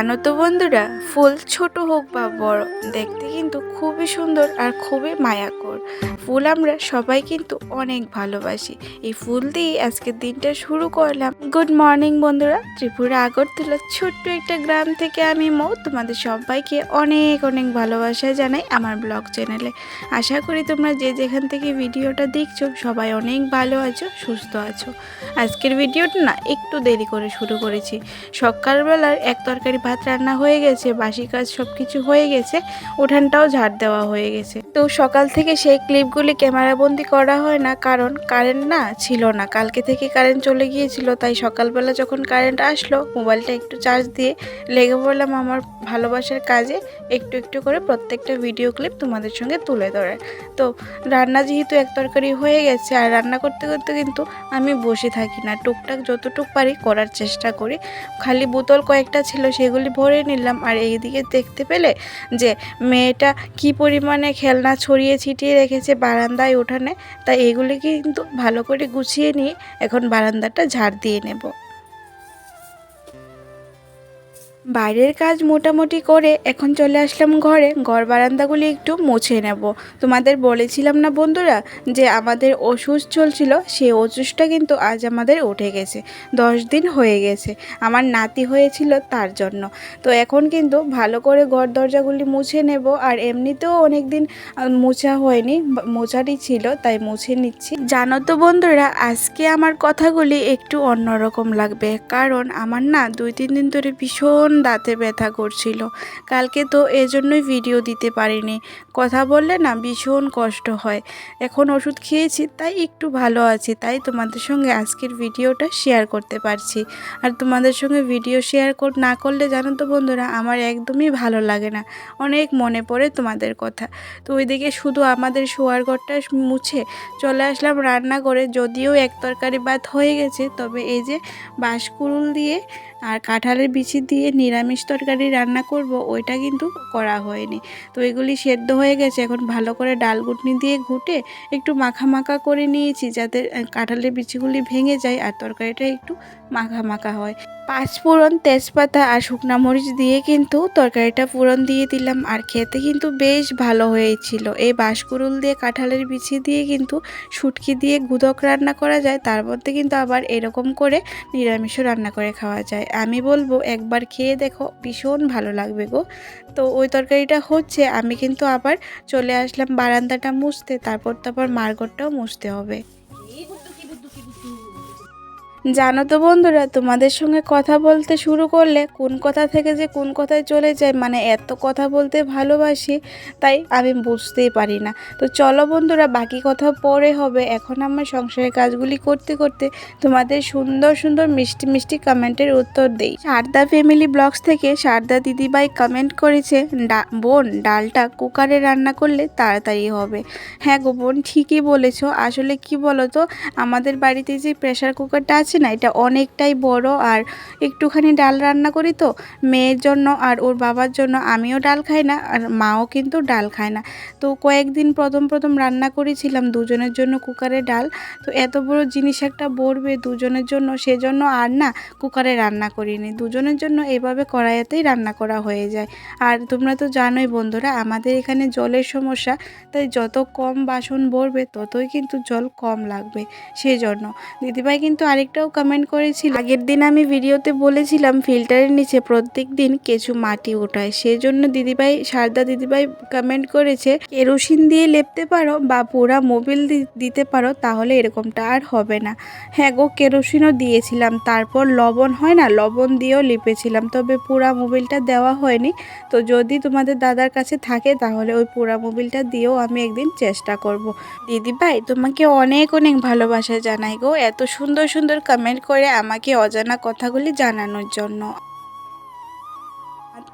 জানো তো বন্ধুরা, ফুল ছোট হোক বা বড়, দেখতে কিন্তু খুবই সুন্দর আর খুবই মায়াকর। ফুল আমরা সবাই কিন্তু অনেক ভালোবাসি। এই ফুল দিয়ে আজকের দিনটা শুরু করলাম। গুড মর্নিং বন্ধুরা, ত্রিপুরা আগরতলা ছোট্ট একটা গ্রাম থেকে আমি মৌ। তোমাদের সবাইকে অনেক অনেক ভালোবাসা জানাই আমার ব্লগ চ্যানেলে। আশা করি তোমরা যে যেখান থেকে ভিডিওটা দেখছ সবাই অনেক ভালো আছো, সুস্থ আছো। আজকের ভিডিওটা না একটু দেরি করে শুরু করেছি। সকালবেলার এক তরকারি ভাত রান্না হয়ে গেছে, বাসি কাজ সব কিছু হয়ে গেছে, উঠানটাও ঝাড় দেওয়া হয়ে গেছে। তো সকাল থেকে সেই ক্লিপগুলি ক্যামেরাবন্দি করা হয় না, কারণ কারেন্ট না ছিল না। কালকে থেকে কারেন্ট চলে গিয়েছিল, তাই সকালবেলা যখন কারেন্ট আসলো মোবাইলটা একটু চার্জ দিয়ে লেগে পড়লাম আমার ভালোবাসার কাজে, একটু একটু করে প্রত্যেকটা ভিডিও ক্লিপ তোমাদের সঙ্গে তুলে ধরে তো রান্না যেহেতু এক তরকারি হয়ে গেছে, আর রান্না করতে করতে কিন্তু আমি বসে থাকি না। টুকটাক যতটুক পারি করার চেষ্টা করি। খালি বোতল কয়েকটা ছিল, সেগুলি ভরে নিলাম। আর এইদিকে দেখতে পেলে যে মেয়েটা কি পরিমাণে খেলনা ছড়িয়ে ছিটিয়ে রেখেছে বারান্দায় উঠানে তাই এগুলিকে কিন্তু ভালো করে গুছিয়ে নিয়ে এখন বারান্দাটা ঝাড় দিয়ে নেব। বাইরের কাজ মোটামুটি করে এখন চলে আসলাম ঘরে। ঘর বারান্দাগুলি একটু মুছে নেব। তোমাদের বলেছিলাম না বন্ধুরা যে আমাদের ওষুধ চলছিল, সেই ওষুধটা কিন্তু আজ আমাদের উঠে গেছে। দশ দিন হয়ে গেছে। আমার নাতি হয়েছিল তার জন্য। তো এখন কিন্তু ভালো করে ঘর দরজাগুলি মুছে নেব। আর এমনিতেও অনেক দিন মোছা হয়নি মোছারই ছিল, তাই মুছে নিচ্ছি। জানো তো বন্ধুরা, আজকে আমার কথাগুলি একটু অন্যরকম লাগবে। কারণ আমার না দুই, তিন দিন ধরে ভীষণ দাঁতে ব্যথা করছিল। কালকে তো এজন্যই ভিডিও দিতে পারিনি। কথা বললে না ভীষণ কষ্ট হয়। এখন ওষুধ খেয়েছি, তাই একটু ভালো আছি। তাই তোমাদের সঙ্গে আজকের ভিডিওটা শেয়ার করতে পারছি। আর তোমাদের সঙ্গে ভিডিও শেয়ার কর না করলে জানো তো বন্ধুরা, আমার একদমই ভালো লাগে না। অনেক মনে পড়ে তোমাদের কথা। তো ওইদিকে শুধু আমাদের শোয়ার ঘরটা মুছে চলে আসলাম রান্না করে যদিও এক তরকারি ভাত হয়ে গেছে, তবে এই যে বাঁশকুড়ুল দিয়ে আর কাঁঠালের বিচি দিয়ে নিরামিষ তরকারি রান্না করব, ওইটা কিন্তু করা হয়নি। তো এগুলি সেদ্ধ হয়ে গেছে, এখন ভালো করে ডাল গুটনি দিয়ে ঘুটে একটু মাখা মাখা করে নিয়েছি যাতে কাঁঠালের বিচিগুলি ভেঙে যায় আর তরকারিটা একটু মাখা মাখা হয়। পাঁচ ফোড়ন তেজপাতা আর শুকনা মরিচ দিয়ে কিন্তু তরকারিটা ফোড়ন দিয়ে দিলাম। আর খেতে কিন্তু বেশ ভালো হয়েছিল। এই বাঁশকুড়ুল দিয়ে, কাঁঠালের বিছি দিয়ে কিন্তু শুটকি দিয়ে গুদক রান্না করা যায়। তার মধ্যে কিন্তু আবার এরকম করে নিরামিষও রান্না করে খাওয়া যায়। আমি বলব, একবার খেয়ে দেখো, ভীষণ ভালো লাগবে গো। তো ওই তরকারিটা হচ্ছে, আমি কিন্তু আবার চলে আসলাম বারান্দাটা মুছতে। তারপর তো আবার মার্গরটাও মুছতে হবে। জানো তো বন্ধুরা, তোমাদের সঙ্গে কথা বলতে শুরু করলে কোন কথা থেকে যে কোন কথায় চলে যায় মানে এত কথা বলতে ভালোবাসি, তাই আমি বুঝতেই পারি না। তো চলো বন্ধুরা, বাকি কথা পরে হবে। এখন আমার সংসারের কাজগুলি করতে করতে তোমাদের সুন্দর সুন্দর মিষ্টি মিষ্টি কমেন্টের উত্তর দেই। সারদা ফ্যামিলি ব্লগস থেকে সারদা দিদিভাই কমেন্ট করেছে, "ডা- বোন, ডালটা কুকারে রান্না করলে তাড়াতাড়ি হবে। হ্যাঁ গো বোন, ঠিকই বলেছ। আসলে কি বলো তো আমাদের বাড়িতে যে প্রেশার কুকারটা আছে না, এটা অনেকটাই বড়। আর একটুখানি ডাল রান্না করি তো, মেয়ের জন্য আর ওর বাবার জন্য আমিও ডাল খাই না, আর মাও কিন্তু ডাল খায় না। তো কয়েকদিন প্রথম প্রথম রান্না করেছিলাম দুজনের জন্য কুকারে ডাল। তো এত বড় জিনিস একটা বড়বে দুজনের জন্য, সেজন্য আর না কুকারে রান্না করিনি। দুজনের জন্য এভাবে কড়াইয়াতেই রান্না করা হয়ে যায়। আর তোমরা তো জানোই বন্ধুরা, আমাদের এখানে জলের সমস্যা, তাই যত কম বাসন ভরবে ততই কিন্তু জল কম লাগবে সেই জন্য দিদিভাই কিন্তু আরেকটাও কমেন্ট করেছিল। আগের দিন আমি ভিডিওতে বলেছিলাম ফিল্টারের নিচে প্রত্যেক দিন কিছু মাটি ওঠায়। সেজন্য দিদিভাই, সারদা দিদিভাই কমেন্ট করেছে, কেরোসিন দিয়ে লেপতে পারো বা পুরা মোবিল দিতে পারো, তাহলে এরকমটা আর হবে না। হ্যাঁ গো, কেরোসিনও দিয়েছিলাম, তারপর লবণ হয় না, লবণ দিয়েও লিপেছিলাম, তবে পুরা মোবিলটা দেওয়া হয়নি। তো যদি তোমাদের দাদার কাছে থাকে, তাহলে ওই পুরা মোবিলটা দিয়েও আমি একদিন চেষ্টা করব। দিদিভাই, তোমাকে অনেক অনেক ভালোবাসা জানাই গো। এত সুন্দর সুন্দর কমেন্ট করে আমাকে অজানা কথাগুলি জানানোর জন্য।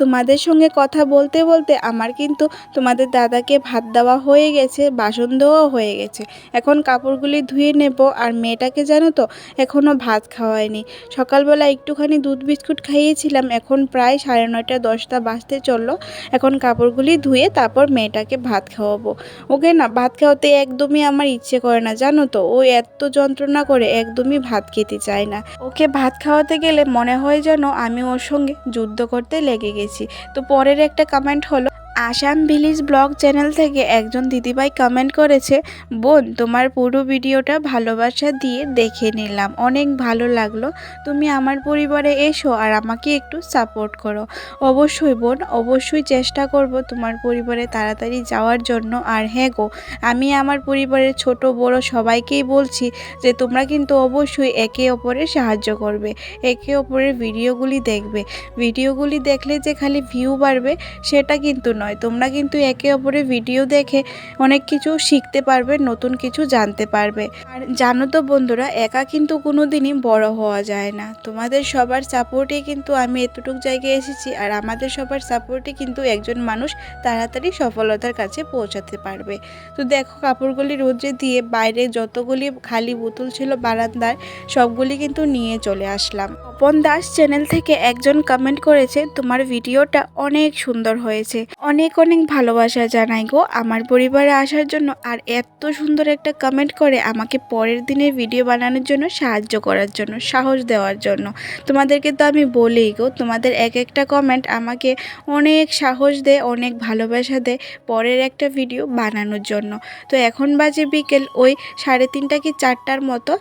তোমাদের সঙ্গে কথা বলতে বলতে আমার কিন্তু তোমাদের দাদাকে ভাত দেওয়া হয়ে গেছে, বাসন দেওয়াও হয়ে গেছে। এখন কাপড়গুলি ধুয়ে নেব আর মেয়েটাকে জানো তো এখনও ভাত খাওয়ায়নি। সকালবেলা একটুখানি দুধ বিস্কুট খাইয়েছিলাম, এখন প্রায় সাড়ে নয়টা, দশটা বাজতে চলল। এখন কাপড়গুলি ধুয়ে তারপর মেয়েটাকে ভাত খাওয়াবো। ওকে না, ভাত খাওয়াতে একদমই আমার ইচ্ছে করে না, জানো তো, ও এত যন্ত্রণা করে একদমই ভাত খেতে চায় না। ওকে ভাত খাওয়াতে গেলে মনে হয় যেন আমি ওর সঙ্গে যুদ্ধ করতে লেগে গেছি। তো পরের একটা কমেন্ট হলো আসাম ভিলেজ ব্লগ চ্যানেল থেকে একজন দিদিভাই কমেন্ট করেছে, বোন, তোমার পুরো ভিডিওটা ভালোবাসা দিয়ে দেখে নিলাম, অনেক ভালো লাগল। তুমি আমার পরিবারে এসো আর আমাকে একটু সাপোর্ট করো। অবশ্যই বোন, অবশ্যই চেষ্টা করব তোমার পরিবারে তাড়াতাড়ি যাওয়ার জন্য। আর হ্যাঁ গো, আমি আমার পরিবারের ছোট বড় সবাইকেই বলছি যে তোমরা কিন্তু অবশ্যই একে অপরের সাহায্য করবে, একে অপরের ভিডিওগুলি দেখবে। ভিডিওগুলি দেখলে যে খালি ভিউ বাড়বে, সেটা কিন্তু নয়। তোমরা কিন্তু একে অপরের ভিডিও দেখে অনেক কিছু শিখতে পারবে, নতুন কিছু জানতে পারবে। আর জানো তো বন্ধুরা, একা কিন্তু কোনো দিনই বড় হওয়া যায় না। তোমাদের সবার সাপোর্টে কিন্তু আমি এতটুক জায়গায় এসেছি, আর আমাদের সবার সাপোর্টে কিন্তু একজন মানুষ তাড়াতাড়ি সফলতার কাছে পৌঁছাতে পারবে। তো দেখো, কাপড়গুলি রোদ্রে দিয়ে বাইরে যতগুলি খালি বোতল ছিল বারান্দার সবগুলি কিন্তু নিয়ে চলে আসলাম। অপন দাস চ্যানেল থেকে একজন কমেন্ট করেছে, তোমার ভিডিওটা অনেক সুন্দর হয়েছে। অনেক অনেক অনেক ভালোবাসা জানাই গো। আমার পরিবারে আসার জন্য আর এত সুন্দর একটা কমেন্ট করে আমাকে পরের দিনের ভিডিও বানানোর জন্য সাহায্য করার জন্য, সাহস দেওয়ার জন্য। তোমাদেরকে তো আমি বলেই গো, তোমাদের এক একটা কমেন্ট আমাকে অনেক সাহস দেয়, অনেক ভালোবাসা দেয় পরের একটা ভিডিও বানানোর জন্য। তো এখন বাজে বিকেল, ওই সাড়ে তিনটা কি চারটার মতো।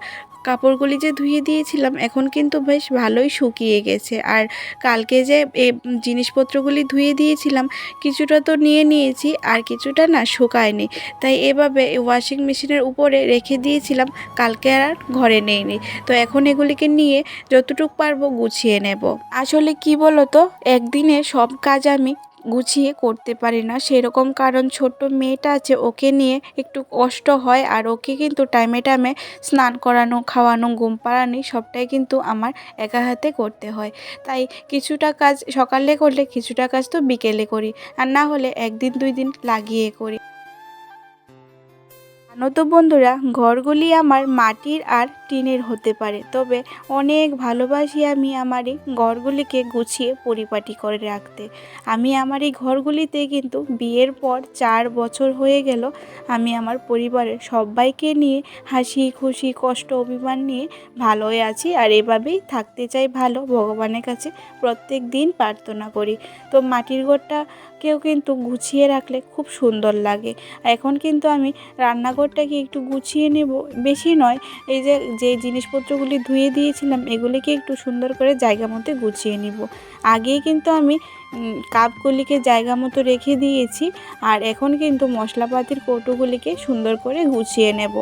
কাপড়গুলি যে ধুয়ে দিয়েছিলাম, এখন কিন্তু বেশ ভালোই শুকিয়ে গেছে। আর কালকে যে জিনিসপত্রগুলি ধুয়ে দিয়েছিলাম, কিছুটা তো নিয়ে নিয়েছি, আর কিছুটা না শুকায়নি। তাই এভাবে ওয়াশিং মেশিনের উপরে রেখে দিয়েছিলাম, কালকে আর ঘরে নেইনি। তো এখন এগুলিকে নিয়ে যতটুকু পারব গুছিয়ে নেব। আসলে কি বলো তো একদিনে সব কাজ আমি গুছিয়ে করতে পারি না। সেরকম কারণ ছোট্ট মেয়েটা আছে, ওকে নিয়ে একটু কষ্ট হয় আর ওকে কিন্তু টাইমে টাইমে স্নান করানো, খাওয়ানো, ঘুম পাড়ানি সবটাই কিন্তু আমার একা হাতে করতে হয়। তাই কিছুটা কাজ সকালে করলে কিছুটা কাজ তো বিকেলে করি। আর না হলে একদিন দুই দিন লাগিয়ে করি। জানো তো বন্ধুরা, ঘরগুলি আমার মাটির আর টিনের হতে পারে। তবে অনেক ভালোবাসি আমি আমার এই ঘরগুলিকে গুছিয়ে পরিপাটি করে রাখতে। আমি আমার এই ঘরগুলিতে কিন্তু বিয়ের পর চার বছর হয়ে গেল আমি আমার পরিবারের সবাইকে নিয়ে হাসি খুশি, কষ্ট, অভিমান নিয়ে ভালোই আছি আর এভাবেই থাকতে চাই ভালো ভগবানের কাছে। প্রত্যেক দিন প্রার্থনা করি। তো মাটির ঘরটাকেও কিন্তু গুছিয়ে রাখলে খুব সুন্দর লাগে। এখন কিন্তু আমি রান্নাঘরটাকে একটু গুছিয়ে নেব। বেশি নয়, এই যে যে জিনিসপত্রগুলি ধুয়ে দিয়েছিলাম, এগুলিকে একটু সুন্দর করে জায়গা মতো গুছিয়ে নিব। আগেই কিন্তু আমি কাপগুলিকে জায়গা মতো রেখে দিয়েছি, আর এখন কিন্তু মশলাপাতির কৌটোগুলিকে সুন্দর করে গুছিয়ে নেব।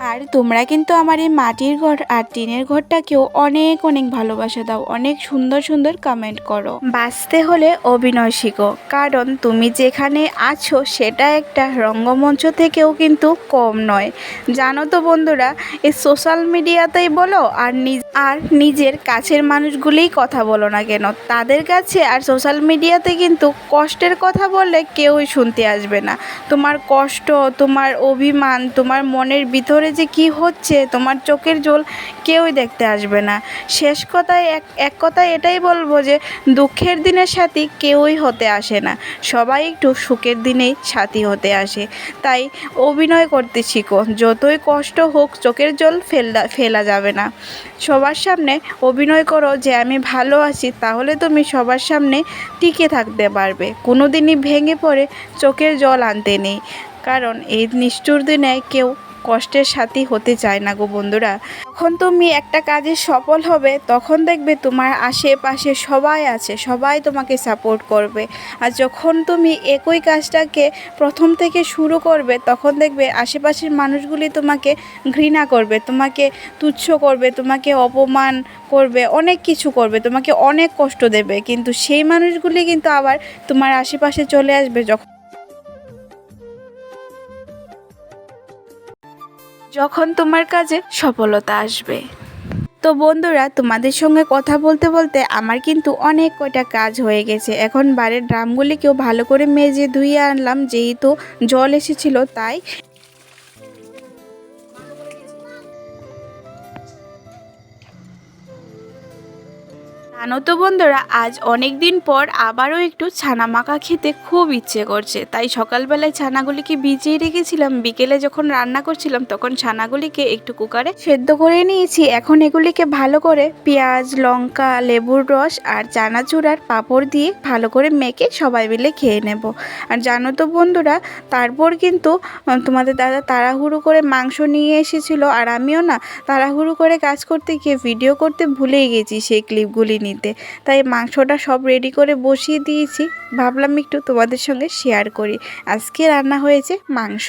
আর তোমরা কিন্তু আমার এই মাটির ঘর আর টিনের ঘরটাকেও অনেক অনেক ভালোবাসা দাও। অনেক সুন্দর সুন্দর কমেন্ট করো। বাঁচতে হলে অভিনয় শিখো। কারণ তুমি যেখানে আছো, সেটা একটা রঙ্গমঞ্চ থেকেও কিন্তু কম নয়। জানো তো বন্ধুরা, এই সোশ্যাল মিডিয়াতেই বলো, আর আর নিজের কাছের মানুষগুলিই কথা বলো না কেন? তাদের কাছে আর সোশ্যাল মিডিয়াতে কিন্তু কষ্টের কথা বললে কেউই শুনতে আসবে না। তোমার কষ্ট, তোমার অভিমান, তোমার মনের ভিতরে যে কি হচ্ছে, তোমার চোখের জল কেউই দেখতে আসবে না। শেষ কথায় এক এক কথায় এটাই বলব যে, দুঃখের দিনের সাথী কেউই হতে আসে না। সবাই একটু সুখের দিনেই সাথী হতে আসে। তাই অভিনয় করতে শিখো। যতই কষ্ট হোক, চোখের জল ফেলা ফেলা যাবে না। সবার সামনে অভিনয় করো যে, আমি ভালো আছি তাহলে তুমি সবার সামনে টিকে থাকতে পারবে। কোনো দিনই ভেঙে পড়ে চোখের জল আনতে নেই। কারণ এই নিষ্ঠুর দিনে কেউ কষ্টের সাথী হতে চায় না গো বন্ধুরা। যখন তুমি একটা কাজে সফল হবে, তখন দেখবে তোমার আশেপাশে সবাই আছে, সবাই তোমাকে সাপোর্ট করবে। আর যখন তুমি একই কাজটাকে প্রথম থেকে শুরু করবে, তখন দেখবে আশেপাশের মানুষগুলি তোমাকে ঘৃণা করবে, তোমাকে তুচ্ছ করবে, তোমাকে অপমান করবে, অনেক কিছু করবে, তোমাকে অনেক কষ্ট দেবে। কিন্তু সেই মানুষগুলি কিন্তু আবার তোমার আশেপাশে চলে আসবে যখন যখন তোমার কাজে সফলতা আসবে। তো বন্ধুরা, তোমাদের সঙ্গে কথা বলতে বলতে আমার কিন্তু অনেক কয়টা কাজ হয়ে গেছে। এখন বাড়ির ড্রামগুলিকেও ভালো করে মেজে ধুয়ে আনলাম, যেহেতু জল এসেছিল, তাই জানো তো বন্ধুরা, আজ অনেক দিন পর আবারও একটু ছানা মাখা খেতে খুব ইচ্ছে করছে। তাই সকালবেলায় ছানাগুলিকে ভিজিয়ে রেখেছিলাম। বিকেলে যখন রান্না করছিলাম, তখন ছানাগুলিকে একটু কুকারে সেদ্ধ করে নিয়েছি। এখন এগুলিকে ভালো করে পেঁয়াজ, লঙ্কা, লেবুর রস আর চানাচুরার পাঁপড় দিয়ে ভালো করে মেখে সবাই মিলে খেয়ে নেব। আর জানো তো বন্ধুরা, তারপর কিন্তু তোমাদের দাদা তাড়াহুড়ো করে মাংস নিয়ে এসেছিল আর আমিও না তাড়াহুড়ো করে কাজ করতে গিয়ে ভিডিও করতে ভুলেই গেছি সেই ক্লিপগুলি নিতে। তাই মাংসটা সব রেডি করে বসিয়ে দিয়েছি। ভাবলাম একটু তোমাদের সঙ্গে শেয়ার করি। আজকে রান্না হয়েছে মাংস।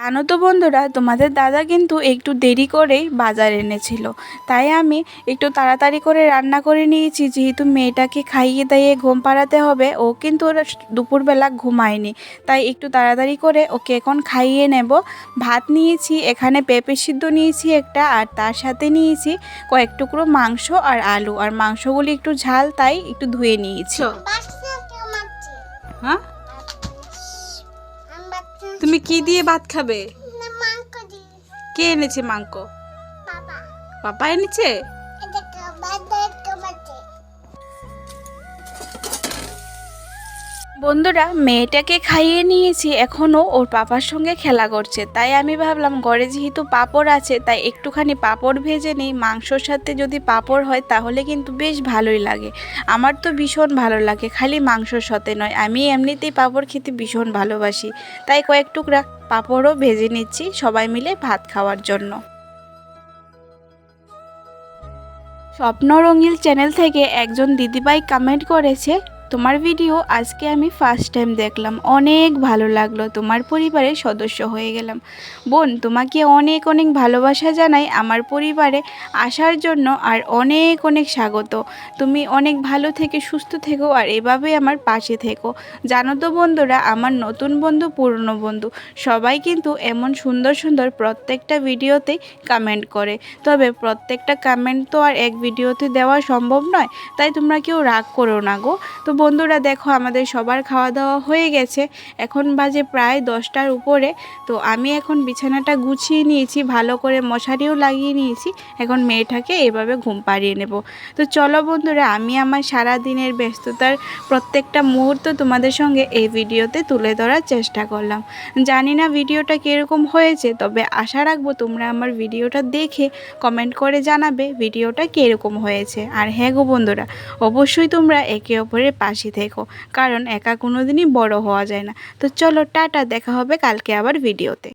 জানো তো বন্ধুরা তোমাদের দাদা কিন্তু একটু দেরি করেই বাজার এনেছিল। তাই আমি একটু তাড়াতাড়ি করে রান্না করে নিয়েছি। যেহেতু মেয়েটাকে খাইয়ে দাইয়ে ঘুম পাড়াতে হবে ও কিন্তু ওরা দুপুরবেলা ঘুমায়নি। তাই একটু তাড়াতাড়ি করে ওকে এখন খাইয়ে নেব। ভাত নিয়েছি এখানে পেঁপে সিদ্ধ নিয়েছি একটা আর তার সাথে নিয়েছি কয়েক টুকরো মাংস আর আলু। আর মাংসগুলি একটু ঝাল তাই একটু ধুয়ে নিয়েছি। হ্যাঁ? তুমি কি দিয়ে ভাত খাবে? কে এনেছে মাংস? পাপা এনেছে? বন্ধুরা, মেয়েটাকে খাইয়ে নিয়েছি এখনও ওর পাপার সঙ্গে খেলা করছে। তাই আমি ভাবলাম, ঘরে যেহেতু পাঁপড় আছে, তাই একটুখানি পাঁপড় ভেজে নিই। মাংসর সাথে যদি পাঁপড় হয়, তাহলে কিন্তু বেশ ভালোই লাগে। আমার তো ভীষণ ভালো লাগে, খালি মাংসর সাথে নয়। আমি এমনিতেই পাঁপড় খেতে ভীষণ ভালোবাসি। তাই কয়েক টুকরা পাঁপড়ও ভেজে নিচ্ছি, সবাই মিলে ভাত খাওয়ার জন্য। স্বপ্ন রঙিল চ্যানেল থেকে একজন দিদিভাই কমেন্ট করেছে তোমার ভিডিও আজকে আমি ফার্স্ট টাইম দেখলাম। অনেক ভালো লাগল। তোমার পরিবারের সদস্য হয়ে গেলাম। বোন, তোমাকে অনেক অনেক ভালোবাসা জানাই আমার পরিবারে আসার জন্য আর অনেক অনেক স্বাগত। তুমি অনেক ভালো থেকে সুস্থ থেকো আর এভাবে আমার পাশে থেকো। জানো তো বন্ধুরা, আমার নতুন বন্ধু, পুরনো বন্ধু, সবাই কিন্তু এমন সুন্দর সুন্দর প্রত্যেকটা ভিডিওতেই কমেন্ট করে। তবে প্রত্যেকটা কমেন্ট তো আর এক ভিডিওতে দেওয়া সম্ভব নয়, তাই তোমরা কেউ রাগ করো না গো। তো বন্ধুরা দেখো, আমাদের সবার খাওয়া দাওয়া হয়ে গেছে। এখন বাজে প্রায় দশটার উপরে, তো আমি এখন বিছানাটা গুছিয়ে নিয়েছি, ভালো করে মশারিও লাগিয়ে নিয়েছি। এখন মেয়েটাকে এভাবে ঘুম পাড়িয়ে নেব। তো চলো বন্ধুরা, আমি আমার সারা দিনের ব্যস্ততার প্রত্যেকটা মুহূর্ত তোমাদের সঙ্গে এই ভিডিওতে তুলে ধরার চেষ্টা করলাম। জানি না ভিডিওটা কীরকম হয়েছে, তবে আশা রাখব তোমরা আমার ভিডিওটা দেখে কমেন্ট করে জানাবে ভিডিওটা কীরকম হয়েছে। আর হ্যাঁ গো বন্ধুরা, অবশ্যই তোমরা একে অপরের পাশে থেকো, কারণ একা কোনো দিনই বড় হওয়া যায় না। তো চলো, টাটা, দেখা হবে কালকে আবার ভিডিওতে